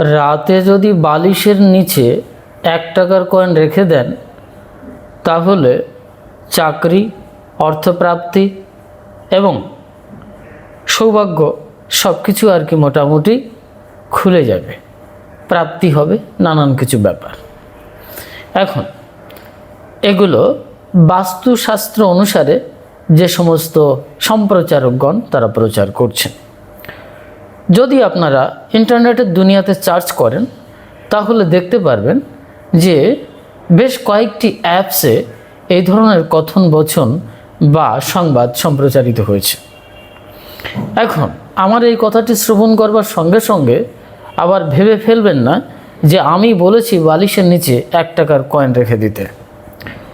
রাতে যদি বালিশের নিচে এক টাকার কয়েন রেখে দেন, তাহলে চাকরি, অর্থপ্রাপ্তি এবং সৌভাগ্য সব কিছু আর কি মোটামুটি খুলে যাবে। প্রাপ্তি হবে নানান কিছু ব্যাপার। এখন, এগুলো বাস্তুশাস্ত্র অনুসারে যে সমস্ত সম্প্রচারকগণ তারা প্রচার করছেন। যদি আপনারা ইন্টারনেটের দুনিয়াতে সার্চ করেন, তাহলে দেখতে পারবেন যে বেশ কয়েকটি অ্যাপসে এই ধরনের কথন বচন বা সংবাদ সম্প্রচারিত হয়েছে। এখন, আমার এই কথাটি শ্রবণ করবার সঙ্গে সঙ্গে আবার ভেবে ফেলবেন না যে আমি বলেছি বালিশের নিচে এক টাকার কয়েন রেখে দিতে।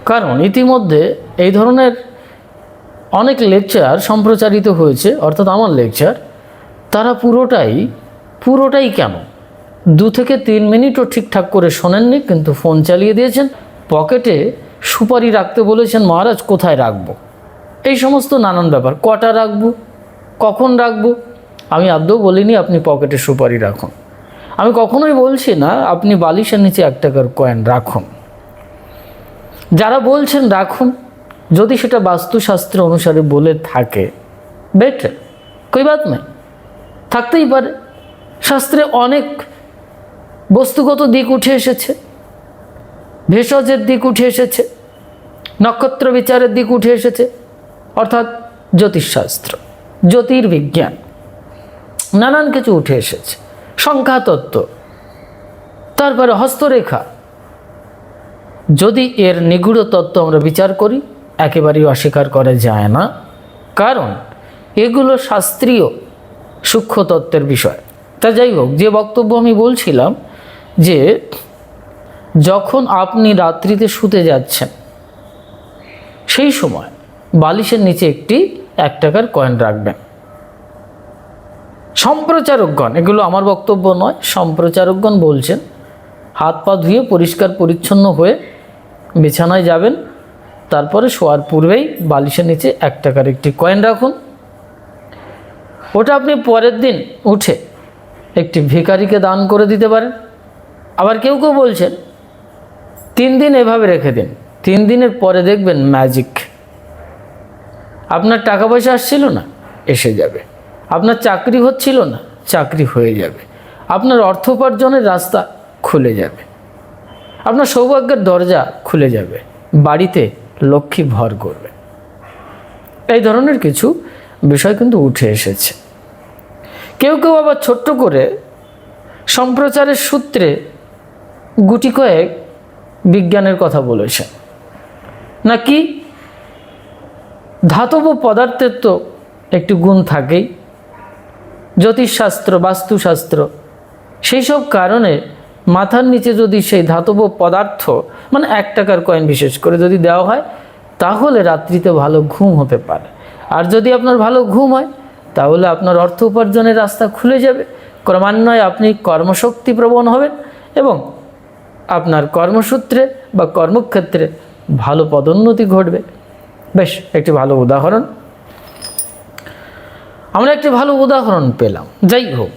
কারণ ইতিমধ্যে এই ধরনের অনেক লেকচার সম্প্রচারিত হয়েছে, অর্থাৎ আমার লেকচার তারা পুরোটাই পুরোটাই কেন? দু থেকে তিন মিনিটও ঠিকঠাক করে শোনেননি, কিন্তু ফোন চালিয়ে দিয়েছেন। পকেটে সুপারি রাখতে বলেছেন, মহারাজ, কোথায় রাখব? এই সমস্ত নানান ব্যাপার। কটা রাখব? কখন রাখব? আমি আদৌ বলিনি আপনি পকেটে সুপারি রাখুন। আমি কখনোই বলছি না, আপনি বালিশের নিচে এক টাকার কয়েন রাখুন। যারা বলছেন রাখুন, যদি সেটা বাস্তুশাস্ত্র অনুসারে বলে থাকে বেটার কই বাত নেই? থাকতেই পারে। শাস্ত্রে অনেক বস্তুগত দিক উঠে এসেছে। ভেষজের দিক উঠে এসেছে। নক্ষত্র বিচারের দিক উঠে এসেছে। অর্থাৎ জ্যোতিষশাস্ত্র, জ্যোতির্বিজ্ঞান, নানান কিছু উঠে এসেছে। সংখ্যাতত্ত্ব, তারপরে হস্তরেখা। যদি এর নিগূঢ় তত্ত্ব আমরা বিচার করি, একেবারেই অস্বীকার করা যায় না। কারণ এগুলো শাস্ত্রীয়। সূক্ষ্ম তত্ত্বের বিষয়। তা যাই হোক, যে বক্তব্য আমি বলছিলাম যে যখন আপনি রাত্রিতে শুতে যাচ্ছেন, সেই সময় বালিশের নিচে একটি এক টাকার কয়েন রাখবেন। সম্প্রচারকগণ, এগুলো আমার বক্তব্য নয়, সম্প্রচারকগণ বলছেন, হাত পা ধুয়ে পরিষ্কার পরিচ্ছন্ন হয়ে বিছানায় যাবেন, তারপরে শোয়ার পূর্বেই বালিশের নিচে এক টাকার একটি কয়েন রাখুন। ওটা আপনি পরের দিন উঠে একটি ভিখারিকে দান করে দিতে পারেন। আবার কেউ কেউ বলছেন, তিন দিন এভাবে রেখে দিন, তিন দিনের পরে দেখবেন ম্যাজিক আপনার টাকা পয়সা আসছিল না, এসে যাবে। আপনার চাকরি হচ্ছিল না, চাকরি হয়ে যাবে। আপনার অর্থ উপার্জনের রাস্তা খুলে যাবে। আপনার সৌভাগ্যের দরজা খুলে যাবে। বাড়িতে লক্ষ্মী ভর করবে। এই ধরনের কিছু বিষয় কিন্তু উঠে এসেছে। কেউ কেউ আবার ছোট্ট করে সম্প্রচারের সূত্রে গুটি কয়েক বিজ্ঞানের কথা বলেছেন নাকি? ধাতব পদার্থের তো একটি গুণ থাকেই। জ্যোতিষশাস্ত্র, বাস্তুশাস্ত্র, সেই সব কারণে মাথার নিচে যদি সেই ধাতব পদার্থ মানে এক টাকার কয়েন বিশেষ করে যদি দেওয়া হয়, তাহলে রাত্রিতে ভালো ঘুম হতে পারে। আর যদি আপনার ভালো ঘুম হয় তাহলে আপনার অর্থ উপার্জনের রাস্তা খুলে যাবে। ক্রমান্বয়ে আপনি কর্মশক্তি প্রবণ হবেন এবং আপনার কর্মসূত্রে বা কর্মক্ষেত্রে ভালো পদোন্নতি ঘটবে। বেশ, একটি ভালো উদাহরণ। আমরা একটি ভালো উদাহরণ পেলাম। যাই হোক,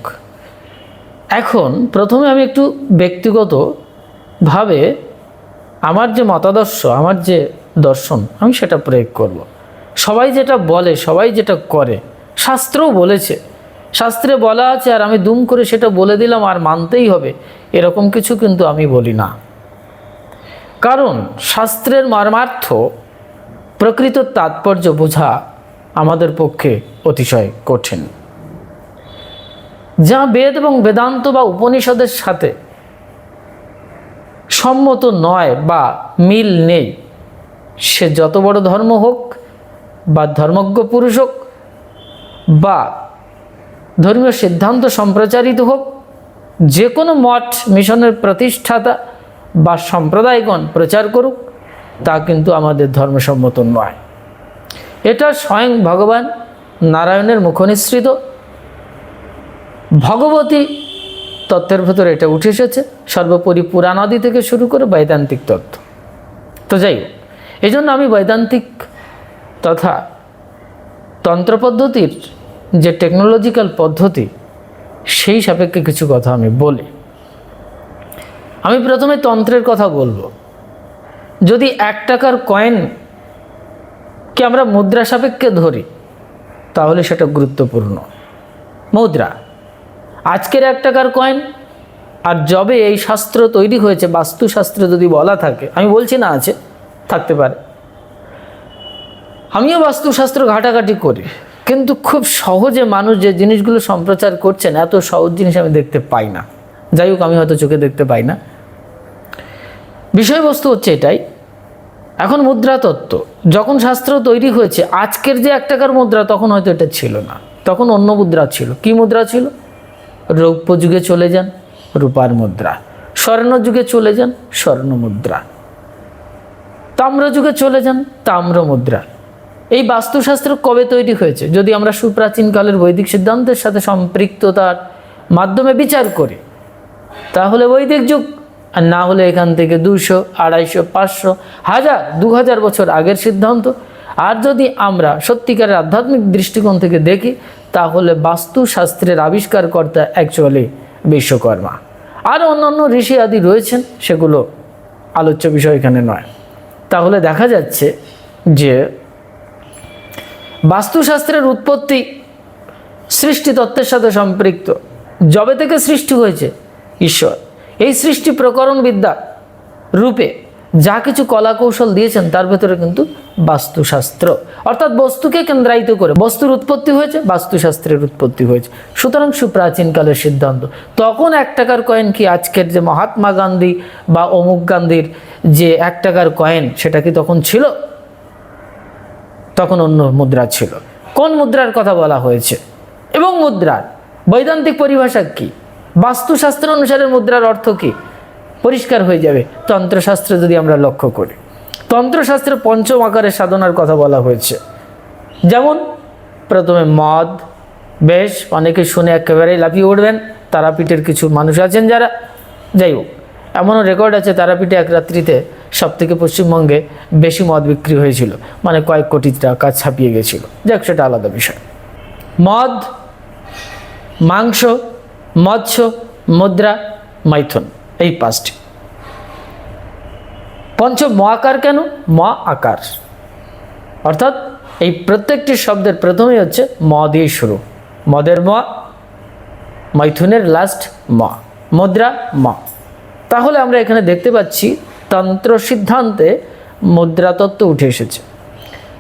এখন প্রথমে আমি একটু ব্যক্তিগতভাবে আমার যে মতাদর্শ, আমার যে দর্শন, আমি সেটা প্রয়োগ করব। সবাই যেটা বলে, সবাই যেটা করে শাস্ত্রও বলেছে। শাস্ত্রে বলা আছে, আর আমি দুম করে সেটা বলে দিলাম, আর মানতেই হবে। এরকম কিছু কিন্তু আমি বলি না। কারণ শাস্ত্রের মর্মার্থ প্রকৃত তাৎপর্য বোঝা আমাদের পক্ষে অতিশয় কঠিন। যা বেদ এবং বেদান্ত বা উপনিষদের সাথে সম্মত নয় বা মিল নেই, সে যত বড় ধর্ম হোক বা ধর্মজ্ঞ পুরুষ হোক বা ধর্মীয় সিদ্ধান্ত সম্প্রচারিত হোক যে কোনো মঠ, মিশনের প্রতিষ্ঠাতা বা সম্প্রদায়গণ প্রচার করুক, তা কিন্তু আমাদের ধর্মসম্মত নয়। এটা স্বয়ং ভগবান নারায়ণের মুখনিসৃত। ভগবতী তত্ত্বের ভেতরে এটা উঠে এসেছে। সর্বোপরি পুরাণাদি থেকে শুরু করে বৈদান্তিক তত্ত্ব। তো যাই হোক এই জন্য আমি বৈদান্তিক তথা তন্ত্র পদ্ধতির যে টেকনোলজিক্যাল পদ্ধতি, সেই সাপেক্ষে কিছু কথা আমি বলি। আমি প্রথমে তন্ত্রের কথা বলব। যদি এক টাকার কয়েনকে আমরা মুদ্রা সাপেক্ষে ধরি, তাহলে সেটা গুরুত্বপূর্ণ। মুদ্রা। আজকের এক টাকার কয়েন আর যবে এই শাস্ত্র তৈরি হয়েছে, বাস্তুশাস্ত্র যদি বলা থাকে, আমি বলছি না আছে, থাকতে পারে। আমিও বাস্তুশাস্ত্র ঘাটাঘাটি করি। কিন্তু খুব সহজে মানুষ যে জিনিসগুলো সম্প্রচার করছেন, এত সহজ জিনিস আমি দেখতে পাই না। যাই হোক, আমি হয়তো চোখে দেখতে পাই না। বিষয়বস্তু হচ্ছে এটাই। এখন মুদ্রা তত্ত্ব। যখন শাস্ত্র তৈরি হয়েছে, আজকের যে এক টাকার মুদ্রা, তখন হয়তো এটা ছিল না। তখন অন্য মুদ্রা ছিল। কি মুদ্রা ছিল? রৌপ্য যুগে চলে যান, রূপার মুদ্রা। স্বর্ণ যুগে চলে যান, স্বর্ণ মুদ্রা। তাম্র যুগে চলে যান, তাম্র মুদ্রা। এই বাস্তুশাস্ত্র কবে তৈরি হয়েছে? যদি আমরা সুপ্রাচীনকালের বৈদিক সিদ্ধান্তের সাথে সম্পৃক্ততার মাধ্যমে বিচার করি, তাহলে বৈদিক যুগ, আর না হলে এখান থেকে দুশো আড়াইশো, পাঁচশো, হাজার দু হাজার বছর আগের সিদ্ধান্ত। আর যদি আমরা সত্যিকারের আধ্যাত্মিক দৃষ্টিকোণ থেকে দেখি, তাহলে বাস্তুশাস্ত্রের আবিষ্কারকর্তা অ্যাকচুয়ালি বিশ্বকর্মা। আর অন্যান্য ঋষি আদি রয়েছেন, সেগুলো আলোচ্য বিষয় এখানে নয়। তাহলে দেখা যাচ্ছে যে বাস্তুশাস্ত্রের উৎপত্তি সৃষ্টি তত্ত্বের সাথে সম্পৃক্ত। যবে থেকে সৃষ্টি হয়েছে ঈশ্বর, এই সৃষ্টি প্রকরণ বিদ্যা রূপে যা কিছু কলা কৌশল দিয়েছেন, তার ভেতরে কিন্তু বাস্তুশাস্ত্র। অর্থাৎ বস্তুকে কেন্দ্রায়িত করে বস্তুর উৎপত্তি হয়েছে, বাস্তুশাস্ত্রের উৎপত্তি হয়েছে। সুতরাং সুপ্রাচীনকালের সিদ্ধান্ত। তখন এক টাকার কয়েন কি আজকের যে মহাত্মা গান্ধী বা অমুক গান্ধীর যে এক টাকার কয়েন, সেটা কি তখন ছিল? তখন অন্য মুদ্রা ছিল। কোন মুদ্রার কথা বলা হয়েছে? এবং মুদ্রার বৈদান্তিক পরিভাষা কি? বাস্তুশাস্ত্র অনুসারে মুদ্রার অর্থ কি? পরিষ্কার হয়ে যাবে। তন্ত্রশাস্ত্র যদি আমরা লক্ষ্য করি। তন্ত্রশাস্ত্রে পঞ্চম আকারের সাধনার কথা বলা হয়েছে। যেমন, প্রথমে মদ, বেশ, অনেকে শুনে একেবারেই লাফিয়ে উঠবেন। তারাপীঠের কিছু মানুষ আছেন যারা। যাই হোক এমনও রেকর্ড আছে তারাপীঠে এক রাত্রিতে সব থেকে পশ্চিমবঙ্গে বেশি মদ বিক্রি হয়েছিল মানে কয়েক কোটি টাকা ছাপিয়ে গেছিল। যাক, সেটা আলাদা বিষয়। মদ, মাংস, মৎস্য, মুদ্রা, মাইথুন, এই পাঁচটি। পঞ্চ ম আকার কেন? ম আকার অর্থাৎ এই প্রত্যেকটি শব্দের প্রথমেই হচ্ছে ম দিয়ে শুরু। মদের ম মৈথুনের লাস্ট ম মুদ্রা ম তাহলে আমরা এখানে দেখতে পাচ্ছি তন্ত্র সিদ্ধান্তে মুদ্রা তত্ত্ব উঠে এসেছে।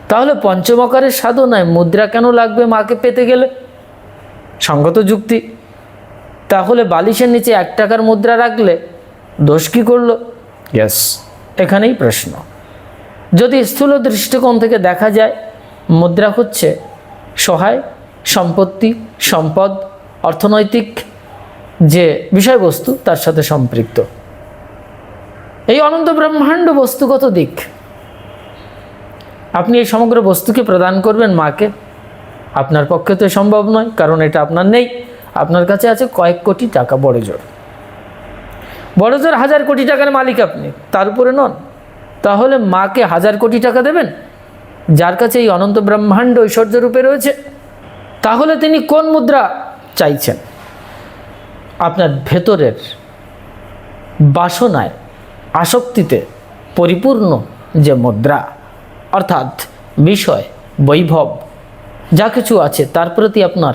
তাহলে পঞ্চমকারের সাধনায় মুদ্রা কেন লাগবে মাকে পেতে গেলে? সঙ্গত যুক্তি। তাহলে বালিশের নিচে এক টাকার মুদ্রা রাখলে দোষ কী করল? ইয়েস এখানেই প্রশ্ন। যদি স্থূল দৃষ্টিকোণ থেকে দেখা যায় মুদ্রা হচ্ছে সহায় সম্পত্তি সম্পদ অর্থনৈতিক যে বিষয়বস্তু তার সাথে সম্পৃক্ত। এই অনন্ত ব্রহ্মাণ্ড বস্তুগত দিক। আপনি এই সমগ্র বস্তুকে প্রদান করবেন মাকে। আপনার পক্ষে তো সম্ভব নয়, কারণ এটা আপনার নেই। আপনার কাছে আছে কয়েক কোটি টাকা, বড় জোর। বড় জোর হাজার কোটি টাকার মালিক আপনি, তার উপরে নন। তাহলে মাকে হাজার কোটি টাকা দেবেন? যার কাছে এই অনন্ত ব্রহ্মাণ্ড ঐশ্বর্য রূপে রয়েছে, তাহলে তিনি কোন মুদ্রা চাইছেন? আপনার ভেতরের বাসনায় আসক্তিতে পরিপূর্ণ যে মুদ্রা, অর্থাৎ বিষয়, বৈভব, যা কিছু আছে তার প্রতি আপনার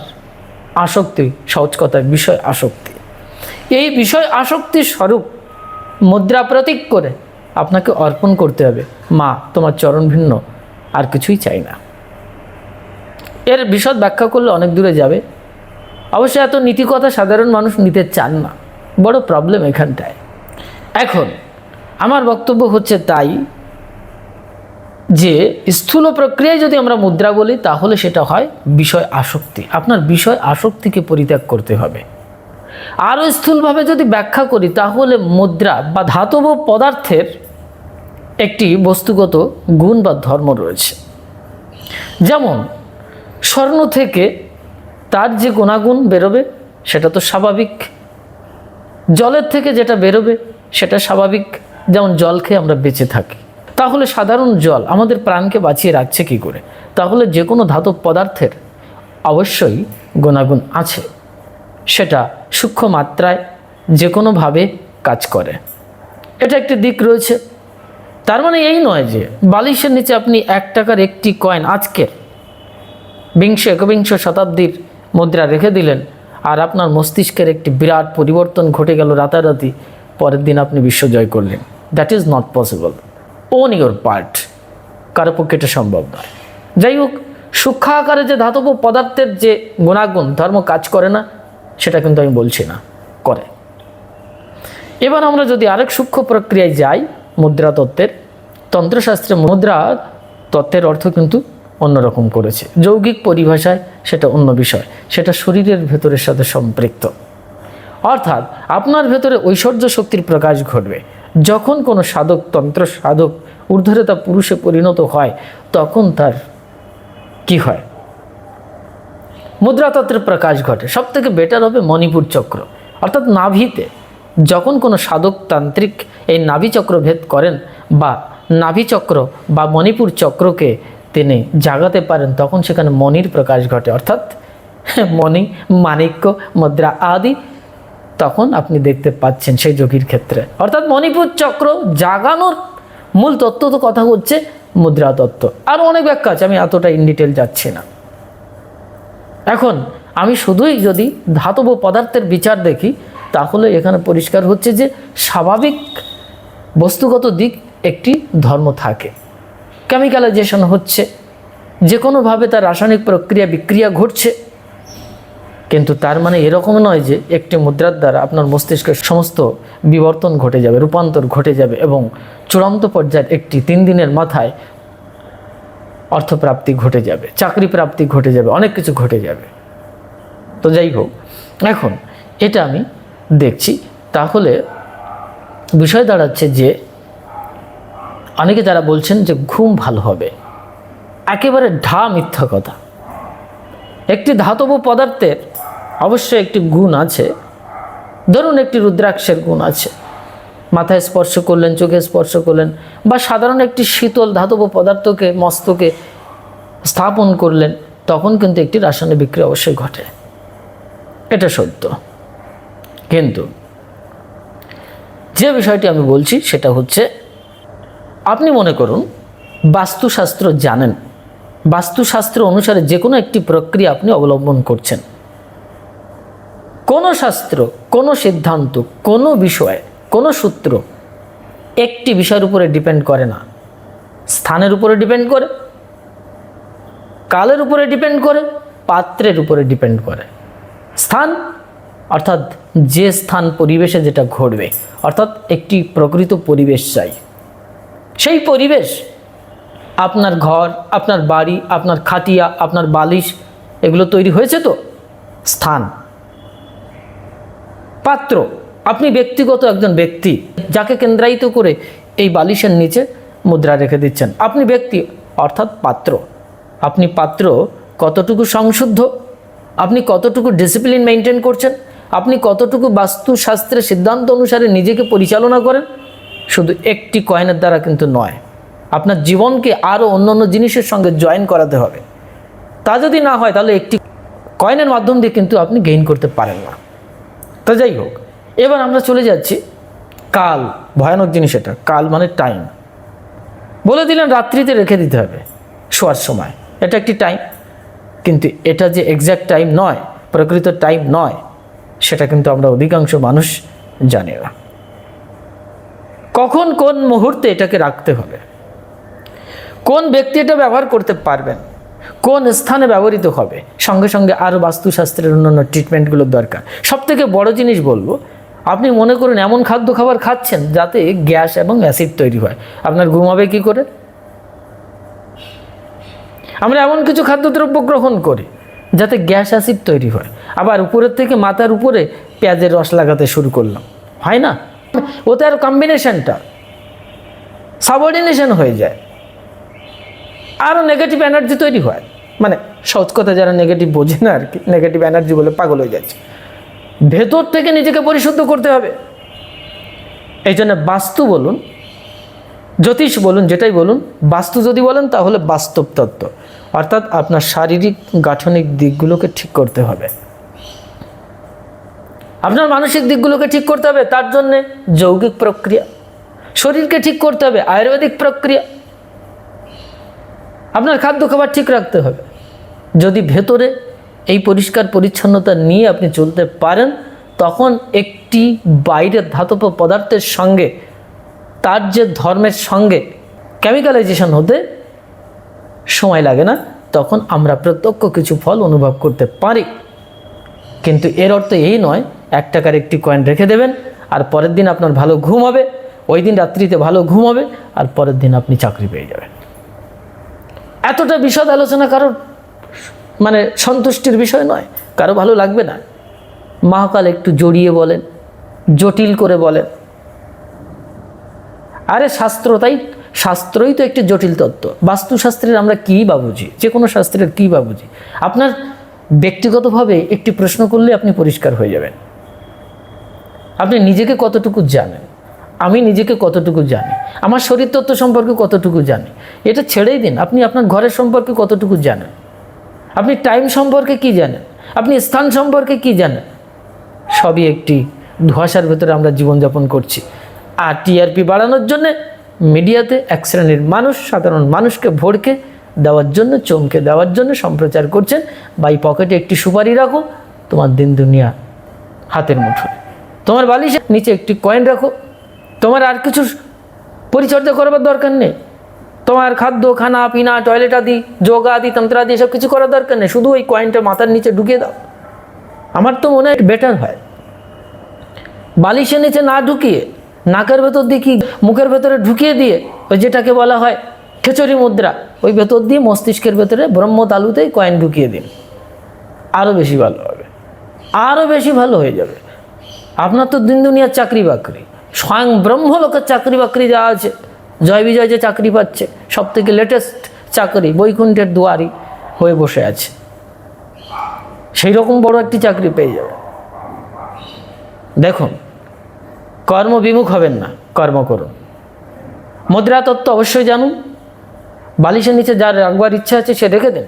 আসক্তি, সহজ কথায় বিষয় আসক্তি। এই বিষয় আসক্তির স্বরূপ মুদ্রা প্রতীক করে আপনাকে অর্পণ করতে হবে। মা, তোমার চরণ ভিন্ন, আর কিছুই চাই না। এর বিশদ ব্যাখ্যা করলে অনেক দূরে যাবে। অবশ্যই এত নীতিকথা সাধারণ মানুষ নিতে চান না। বড় প্রবলেম এখানটায়। এখন আমার বক্তব্য হচ্ছে তাই যে স্থূল প্রক্রিয়ায় যদি আমরা মুদ্রা বলি, তাহলে সেটা হয় বিষয় আসক্তি। আপনার বিষয় আসক্তিকে পরিত্যাগ করতে হবে। আরও স্থূলভাবে যদি ব্যাখ্যা করি, তাহলে মুদ্রা বা ধাতব পদার্থের একটি বস্তুগত গুণ বা ধর্ম রয়েছে। যেমন, স্বর্ণ থেকে তার যে গুণাগুণ বেরোবে, সেটা তো স্বাভাবিক। জলের থেকে যেটা বেরোবে, সেটা স্বাভাবিক। যেমন জল খেয়ে আমরা বেঁচে থাকি। তাহলে সাধারণ জল আমাদের প্রাণকে বাঁচিয়ে রাখছে কি করে? তাহলে যে কোনো ধাতব পদার্থের অবশ্যই গুণাগুণ আছে। সেটা সূক্ষ্ম মাত্রায় যে কোনোভাবে কাজ করে। এটা একটি দিক রয়েছে। তার মানে এই নয় যে বালিশের নিচে আপনি এক টাকার একটি কয়েন আজকের বিংশ একবিংশ শতাব্দীর মুদ্রা রেখে দিলেন আর আপনার মস্তিষ্কের একটি বিরাট পরিবর্তন ঘটে গেল রাতারাতি, পরের দিন আপনি বিশ্ব জয় করলেন। That is not possible on your part কারও পক্ষে এটা সম্ভব নয়। যাই হোক, সূক্ষ্ম আকারে যে ধাতব পদার্থের যে গুণাগুণ, ধর্ম কাজ করে না, সেটা কিন্তু আমি বলছি না। করে। এবার আমরা যদি আরেক সূক্ষ্ম প্রক্রিয়ায় যাই, মুদ্রা তত্ত্বের। তন্ত্রশাস্ত্রে মুদ্রা তত্ত্বের অর্থ কিন্তু অন্যরকম করেছে। যৌগিক পরিভাষায় সেটা অন্য বিষয়। সেটা শরীরের ভেতরের সাথে সম্পৃক্ত। অর্থাৎ, আপনার ভেতরে ঐশ্বর্য শক্তির প্রকাশ ঘটবে। যখন কোনো সাধক, তন্ত্র সাধক ঊর্ধ্বরেতা পুরুষে পরিণত হয়, তখন তার কি হয়? মুদ্রাতত্ত্বের প্রকাশ ঘটে। সব থেকে বেটার হবে মণিপুর চক্র। অর্থাৎ নাভিতে যখন কোনো সাধক, তান্ত্রিক এই নাভি চক্র ভেদ করেন বা নাভি চক্র বা মণিপুর চক্রকে তিনি জাগাতে পারেন, তখন সেখানে মণির প্রকাশ ঘটে। অর্থাৎ মণি, মাণিক্য, মুদ্রা আদি তখন আপনি দেখতে পাচ্ছেন সেই যোগীর ক্ষেত্রে। অর্থাৎ মণিপুর চক্র জাগানোর মূল তত্ত্ব তো কথা হচ্ছে মুদ্রা তত্ত্ব। আরও অনেক ব্যাখ্যা আছে, আমি এতটা ইন ডিটেল যাচ্ছি না। এখন আমি শুধুই যদি ধাতব পদার্থের বিচার দেখি, তাহলে এখানে পরিষ্কার হচ্ছে যে স্বাভাবিক বস্তুগত দিক একটি ধর্ম থাকে। কেমিক্যালাইজেশন হচ্ছে যে কোনোভাবে তার রাসায়নিক প্রক্রিয়া বিক্রিয়া ঘটছে। কিন্তু তার মানে এরকম নয় যে একটি মুদ্রার দ্বারা আপনার মস্তিষ্কের সমস্ত বিবর্তন ঘটে যাবে, রূপান্তর ঘটে যাবে এবং চূড়ান্ত পর্যায়ের একটি তিন দিনের মাথায় অর্থপ্রাপ্তি ঘটে যাবে, চাকরি প্রাপ্তি ঘটে যাবে, অনেক কিছু ঘটে যাবে। তো যাই হোক, এখন এটা আমি দেখছি। তাহলে বিষয় দাঁড়াচ্ছে যে অনেকে যারা বলছেন যে ঘুম ভালো হবে, একেবারে ঢা মিথ্যা কথা। একটি ধাতব পদার্থের অবশ্যই একটি গুণ আছে। ধরুন একটি রুদ্রাক্ষের গুণ আছে। মাথায় স্পর্শ করলেন, চোখে স্পর্শ করলেন বা সাধারণ একটি শীতল ধাতব পদার্থকে, মস্তকে স্থাপন করলেন, তখন কিন্তু একটি রাসায়নিক বিক্রিয়া অবশ্যই ঘটে। এটা সত্য। কিন্তু যে বিষয়টি আমি বলছি সেটা হচ্ছে, আপনি মনে করুন, বাস্তুশাস্ত্র জানেন বাস্তুশাস্ত্র অনুসারে যে কোনো একটি প্রক্রিয়া আপনি অবলম্বন করছেন। কোনো শাস্ত্র, কোনো সিদ্ধান্ত, কোনো বিষয়, কোনো সূত্র একটি বিষয়ের উপরে ডিপেন্ড করে না। স্থানের উপরে ডিপেন্ড করে, কালের উপরে ডিপেন্ড করে, পাত্রের উপরে ডিপেন্ড করে। স্থান, অর্থাৎ যে স্থান পরিবেশে যেটা ঘটবে, অর্থাৎ একটি প্রকৃত পরিবেশ চাই। সেই পরিবেশ আপনার ঘর, আপনার বাড়ি, আপনার খাটিয়া, আপনার বালিশ, এগুলো তৈরি হয়েছে তো? স্থান। পাত্র। আপনি ব্যক্তিগত একজন ব্যক্তি, যাকে কেন্দ্রায়িত করে এই বালিশের নিচে মুদ্রা রেখে দিচ্ছেন। আপনি ব্যক্তি, অর্থাৎ পাত্র। আপনি পাত্র কতটুকু সংশুদ্ধ? আপনি কতটুকু ডিসিপ্লিন মেনটেন করছেন? আপনি কতটুকু বাস্তুশাস্ত্রের সিদ্ধান্ত অনুসারে নিজেকে পরিচালনা করেন? শুধু একটি কয়েনের দ্বারা কিন্তু নয়। আপনার জীবনকে আরও অন্য অন্য জিনিসের সঙ্গে জয়েন করাতে হবে। তা যদি না হয়, তাহলে একটি কয়েনের মাধ্যম দিয়ে কিন্তু আপনি গেইন করতে পারেন না। তা যাই হোক, এবার আমরা চলে যাচ্ছি কাল, ভয়ানক জিনিস এটা, কাল মানে টাইম বলে দিলেন রাত্রিতে রেখে দিতে হবে শোয়ার সময়। এটা একটি টাইম কিন্তু এটা যে এক্স্যাক্ট টাইম নয়, প্রকৃত টাইম নয়, সেটা কিন্তু আমরা অধিকাংশ মানুষ জানি না। কখন কোন মুহূর্তে এটাকে রাখতে হবে? কোন ব্যক্তি এটা ব্যবহার করতে পারবেন? কোন স্থানে ব্যবহৃত হবে? সঙ্গে সঙ্গে আরও বাস্তুশাস্ত্রের অন্যান্য ট্রিটমেন্টগুলোর দরকার। সব থেকে বড় জিনিস বলব, আপনি মনে করুন এমন খাদ্য খাবার খাচ্ছেন যাতে গ্যাস এবং অ্যাসিড তৈরি হয়। আপনার ঘুমাবে কি করে? আমরা এমন কিছু খাদ্যদ্রব্য গ্রহণ করি যাতে গ্যাস অ্যাসিড তৈরি হয়। আবার উপরের থেকে মাথার উপরে পেঁয়াজের রস লাগাতে শুরু করলাম। হয় না? ওতে আর কম্বিনেশনটা সাবঅর্ডিনেশন হয়ে যায়। আরও নেগেটিভ এনার্জি তৈরি হয়। মানে সহজ কথা যারা নেগেটিভ বোঝে না আর কি নেগেটিভ এনার্জি বলে পাগল হয়ে যাচ্ছে। ভেতর থেকে নিজেকে পরিশুদ্ধ করতে হবে। এই জন্য বাস্তু বলুন, জ্যোতিষ বলুন, যেটাই বলুন, বাস্তু যদি বলেন তাহলে বাস্তব তত্ত্ব। অর্থাৎ আপনার শারীরিক, গাঠনিক দিকগুলোকে ঠিক করতে হবে। আপনার মানসিক দিকগুলোকে ঠিক করতে হবে, তার জন্যে যৌগিক প্রক্রিয়া। শরীরকে ঠিক করতে হবে, আয়ুর্বেদিক প্রক্রিয়া। আপনার খাদ্য খাবার ঠিক রাখতে হবে। যদি ভেতরে এই পরিষ্কার পরিচ্ছন্নতা নিয়ে আপনি চলতে পারেন, তখন একটি বাইরের ধাতব পদার্থের সঙ্গে, তার যে ধর্মের সঙ্গে কেমিক্যালাইজেশন হতে সময় লাগে না, তখন আমরা প্রত্যক্ষ কিছু ফল অনুভব করতে পারি। কিন্তু এর অর্থ এই নয়, এক টাকার একটি কয়েন রেখে দেবেন, আর পরের দিন আপনার ভালো ঘুম হবে, ওই দিন রাত্রিতে ভালো ঘুম হবে, আর পরের দিন আপনি চাকরি পেয়ে যাবেন। এতটা বিশদ আলোচনা কারোর মানে সন্তুষ্টির বিষয় নয়, কারও ভালো লাগবে না। মহাকাল একটু জড়িয়ে বলেন, জটিল করে বলেন। আরে শাস্ত্র, তাই শাস্ত্রই তো একটি জটিল তত্ত্ব। বাস্তুশাস্ত্রের আমরা কী বা বুঝি? যে কোনো শাস্ত্রের কী বা বুঝি? আপনার ব্যক্তিগতভাবে একটি প্রশ্ন করলে আপনি পরিষ্কার হয়ে যাবেন। আপনি নিজেকে কতটুকু জানেন? আমি নিজেকে কতটুকু জানি? আমার শরীর তত্ত্ব সম্পর্কে কতটুকু জানি? এটা ছেড়েই দিন। আপনি আপনার ঘরের সম্পর্কে কতটুকু জানেন? আপনি টাইম সম্পর্কে কি জানেন? আপনি স্থান সম্পর্কে কি জানেন? সবই একটি ধোঁয়াশার ভেতরে আমরা জীবনযাপন করছি। আর টিআরপি বাড়ানোর জন্যে মিডিয়াতে এক শ্রেণির মানুষ, সাধারণ মানুষকে ভড়কে দেওয়ার জন্য, চমকে দেওয়ার জন্য সম্প্রচার করছেন। বাই পকেটে একটি সুপারি রাখো, তোমার দিন দুনিয়া হাতের মুঠোয়। তোমার বালিশের নিচে একটি কয়েন রাখো, তোমার আর কিছু পরিচর্যা করবার দরকার নেই। তোমার খাদ্য, খানা, পিনা টয়লেট আদি, যোগা আদি, তন্ত্র আদি, এসব কিছু করার দরকার নেই। শুধু ওই কয়েনটা মাথার নিচে ঢুকিয়ে দাও। আমার তো মনে হয় বেটার হয়। বালিশের নিচে না ঢুকিয়ে, নাকের ভেতর দিয়ে কি, মুখের ভেতরে ঢুকিয়ে দিয়ে, ওই যেটাকে বলা হয় খেচড়ি মুদ্রা, ওই ভেতর দিয়ে মস্তিষ্কের ভেতরে ব্রহ্ম তালুতেই কয়েন ঢুকিয়ে দিন। আরও বেশি ভালো হবে। আরও বেশি ভালো হয়ে যাবে। আপনার তো দিন দুনিয়ার চাকরি বাকরি স্বয়ং ব্রহ্মলোকের চাকরি বাকরি যা আছে জয় বিজয় যে চাকরি পাচ্ছে সব থেকে লেটেস্ট চাকরি বৈকুণ্ঠের দুয়ারি হয়ে বসে আছে। সেই রকম বড় একটি চাকরি পেয়ে যাবে। দেখুন কর্মবিমুখ হবেন না, কর্ম করুন। মুদ্রা তত্ত্ব অবশ্যই জানুন। বালিশের নিচে যার রাখবার ইচ্ছা আছে সে রেখে দেন।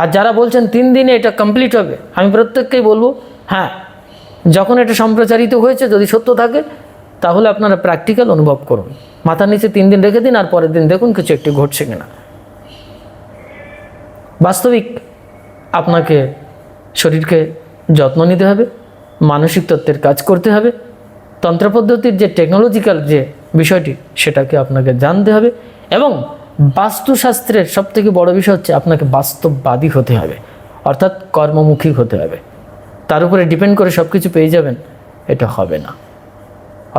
আর যারা বলছেন তিন দিনে এটা কমপ্লিট হবে, আমি প্রত্যেককেই বলব হ্যাঁ যখন এটা সম্প্রচারিত হয়েছে, যদি সত্য থাকে তাহলে আপনারা প্র্যাকটিক্যাল অনুভব করুন। মাথার নিচে তিন দিন রেখে দিন আর পরের দিন দেখুন কিছু একটি ঘটছে কিনা। বাস্তবিক আপনাকে শরীরকে যত্ন নিতে হবে, মানসিক তত্ত্বের কাজ করতে হবে, তন্ত্র পদ্ধতির যে টেকনোলজিক্যাল যে বিষয়টি সেটাকে আপনাকে জানতে হবে এবং বাস্তুশাস্ত্রের সবথেকে বড় বিষয় হচ্ছে আপনাকে বাস্তববাদী হতে হবে, অর্থাৎ কর্মমুখী হতে হবে। তার উপরে ডিপেন্ড করে সব কিছু পেয়ে যাবেন, এটা হবে না।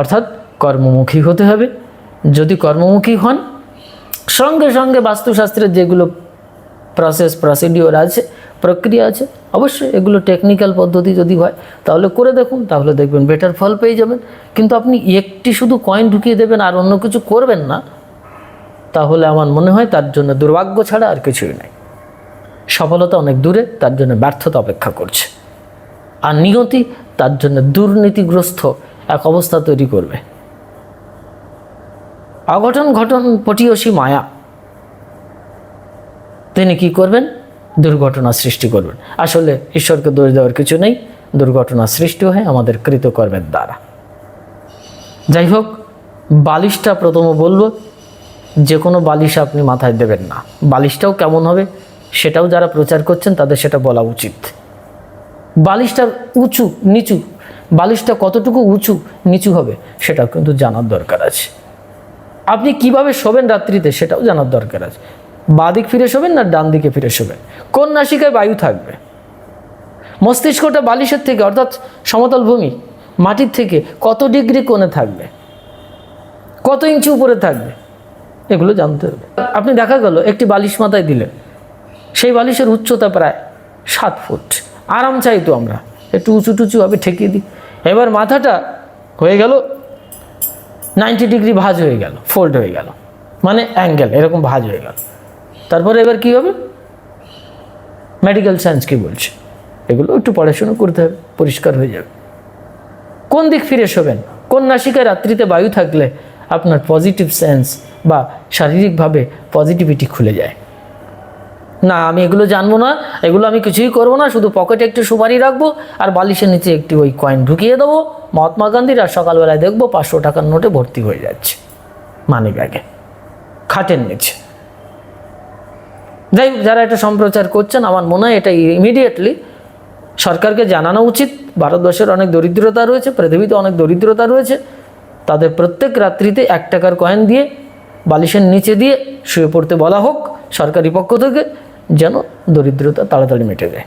অর্থাৎ কর্মমুখী হতে হবে। যদি কর্মমুখী হন, সঙ্গে সঙ্গে বাস্তুশাস্ত্রের যেগুলো প্রসেস প্রসিডিওর আছে, প্রক্রিয়া আছে, অবশ্যই এগুলো টেকনিক্যাল পদ্ধতি যদি হয়, তাহলে করে দেখুন, তাহলে দেখবেন বেটার ফল পেয়ে যাবেন। কিন্তু আপনি একটি শুধু কয়েন ঢুকিয়ে দেবেন আর অন্য কিছু করবেন না, তাহলে আমার মনে হয় তার জন্য দুর্ভাগ্য ছাড়া আর কিছুই নাই। সফলতা অনেক দূরে, তার জন্য ব্যর্থতা অপেক্ষা করছে। আর নিয়তি তার জন্য দুর্নীতিগ্রস্ত এক অবস্থা তৈরি করবে। অঘটন ঘটন পটিয়সী মায়া। তিনি কি করবেন? দুর্ঘটনা সৃষ্টি করবেন। আসলে ঈশ্বরকে দোষ দেওয়ার কিছু নেই। দুর্ঘটনা সৃষ্টি হয় আমাদের কৃতকর্মের দ্বারা। যাই হোক, বালিশটা প্রথমে বলব, যে কোনো বালিশ আপনি মাথায় দেবেন না। বালিশটাও কেমন হবে সেটাও যারা প্রচার করছেন, তাদের সেটা বলা উচিত। বালিশটা উঁচু, নিচু বালিশটা কতটুকু উঁচু, নিচু হবে সেটাও কিন্তু জানার দরকার আছে। আপনি কীভাবে শোবেন রাত্রিতে সেটাও জানার দরকার আছে। বাঁ দিক ফিরে শোবেন না ডান দিকে ফিরে শোবেন। কোন নাসিকায় বায়ু থাকবে? মস্তিষ্কটা বালিশের থেকে, অর্থাৎ সমতল ভূমি, মাটির থেকে কত ডিগ্রি কোণে থাকবে? কত ইঞ্চি উপরে থাকবে? এগুলো জানতে হবে। আপনি দেখা গেল, একটি বালিশ মাথায় দিলেন। সেই বালিশের উচ্চতা প্রায় সাত ফুট। আরাম চাইতো আমরা। একটু উঁচু টুচু হবে ঠেকিয়ে দিই। এবার মাথাটা হয়ে গেল নাইনটি ডিগ্রি ভাঁজ হয়ে গেল ফোল্ড হয়ে গেল মানে অ্যাঙ্গেল এরকম ভাজ হয়ে গেল। তারপরে এবার কি হবে? মেডিকেল সায়েন্স কী বলছে। এগুলো একটু পড়াশুনো করতে হবে, পরিষ্কার হয়ে যাবে। কোন দিক ফিরে শোবেন? কোন নাসিকায় রাত্রিতে বায়ু থাকলে আপনার পজিটিভ সেন্স বা শারীরিকভাবে পজিটিভিটি খুলে যায়? না, আমি এগুলো জানব না, এগুলো আমি কিছুই করব না, শুধু পকেটে একটু সুপারি রাখব আর বালিশের নিচে একটি ওই কয়েন ঢুকিয়ে দেবো। মহাত্মা গান্ধীর আর সকালবেলায় দেখব পাঁচশো টাকার নোটে ভর্তি হয়ে যাচ্ছে মানি ব্যাগে খাটের নিচে। যাই যারা এটা সম্প্রচার করছেন, আমার মনে হয় এটা ইমিডিয়েটলি সরকারকে জানানো উচিত। ভারতবর্ষের অনেক দরিদ্রতা রয়েছে, পৃথিবীতে অনেক দরিদ্রতা রয়েছে। তাদের প্রত্যেক রাত্রিতে এক টাকার কয়েন দিয়ে, বালিশের নিচে দিয়ে শুয়ে পড়তে বলা হোক, সরকারি পক্ষ থেকে যেন দরিদ্রতা তাড়াতাড়ি মেটে যায়।